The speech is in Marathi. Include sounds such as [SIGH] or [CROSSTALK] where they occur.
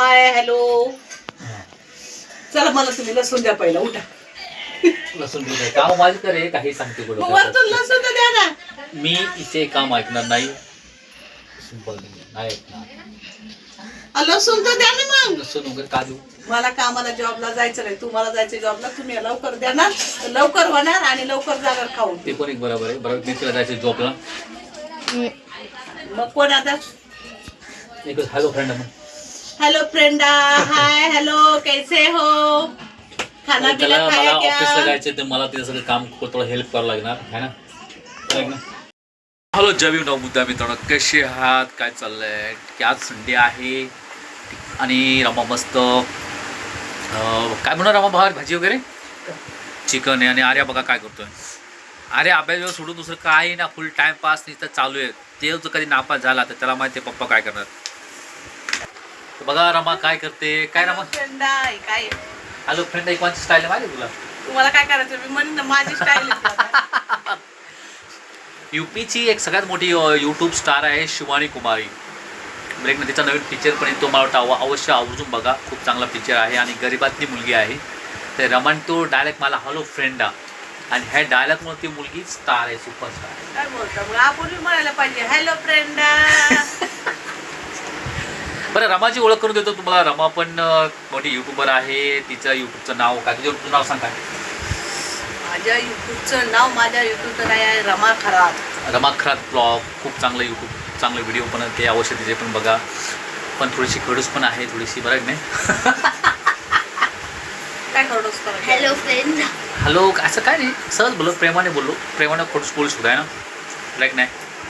Hi hello. चला मला तुम्ही लसूण द्या पहिला उठा. लसूण काम माझी करे काही सांगते मग बरोबर वरतून लसूण तर द्या ना. मी इथे काम ऐकणार नाही. सिंपल नाही ऐकणार. लसूण तर द्या ना मग. लसूण वगैरे का देऊ? मला कामाला जॉबला जायचं नाही. तुम्हाला जायचं जॉबला तुम्ही लवकर देणार तर लवकर होणार आणि लवकर जाणार खाऊन. ते पण एक बरोबर आहे. बरोबर मी तिला जायचं जॉबला. मग कोण आता? एकच हॅलो फ्रेंड मग. हेलो फ्रेंडा हाय हेलो कैसे हो? खाना त्याला पीना मला खाया ऑफिसला क्या? जायचं तर मला तिथं सगळं काम थोडं हेल्प करावं लागणार है ना? हॅलो जवी नव मुद्दा मित्रांनो. कसे आहात? काय चाललंय? की आज संडे आहे. आणि रमा मस्त. अं, काय म्हणणार रमा बाहेर भाजी वगैरे? चिकन आहे. आणि आर्या बघा काय करतोय. अरे अभ्यास सोडून दुसरं काही ना फुल टाइम पास नुसतं चालू आहे. ते जर कधी नापास झाला तर त्याला माहिती आहे पप्पा काय करणार. तर बघा रमा काय करते? काय रमा? फ्रेंडा काय? हॅलो फ्रेंड एक माझी स्टाईल माहिती तुला? तुम्हाला काय करायचं मी म्हणेन ना माझी स्टाईल [LAUGHS] युपीची एक सगळ्यात मोठी यूट्यूब स्टार आहे शिवानी कुमारी. ब्रेकने तिचा नवीन पिक्चर पण येतो मला वाटतं अव- अवश्य आवर्जून बघा. खूप चांगला पिक्चर आहे आणि गरिबातली मुलगी आहे. तर रमण तो डायरेक्ट मला हॅलो फ्रेंडा. आणि ह्या डायलॉगमुळे ती मुलगी स्टार आहे सुपरस्टार काय बोलता? आपण म्हणायला पाहिजे हॅलो फ्रेंडा. बरं रमाची ओळख करून देतो तुम्हाला. रमा पण मोठी युट्यूबर आहे. तिचं युट्यूबचं नाव काय? तुझं YouTube नाव सांग माझ्या युट्यूबचं नाव माझ्या युट्यूबचं नाव आहे रमा खरात. रमा खरात ब्लॉग खूप चांगलं यूट्यूब चांगले व्हिडिओ पण ते अवश्य तिचे पण बघा. पण थोडीशी खडूस पण आहे थोडीशी बरं नाही? [LAUGHS] काय करतोस हॅलो फ्रेंड हॅलो असं काय नाही. सहज बोलो प्रेमाने बोललो. प्रेमाने खोटं बोलू शकतो आहे ना? लाईक नाही.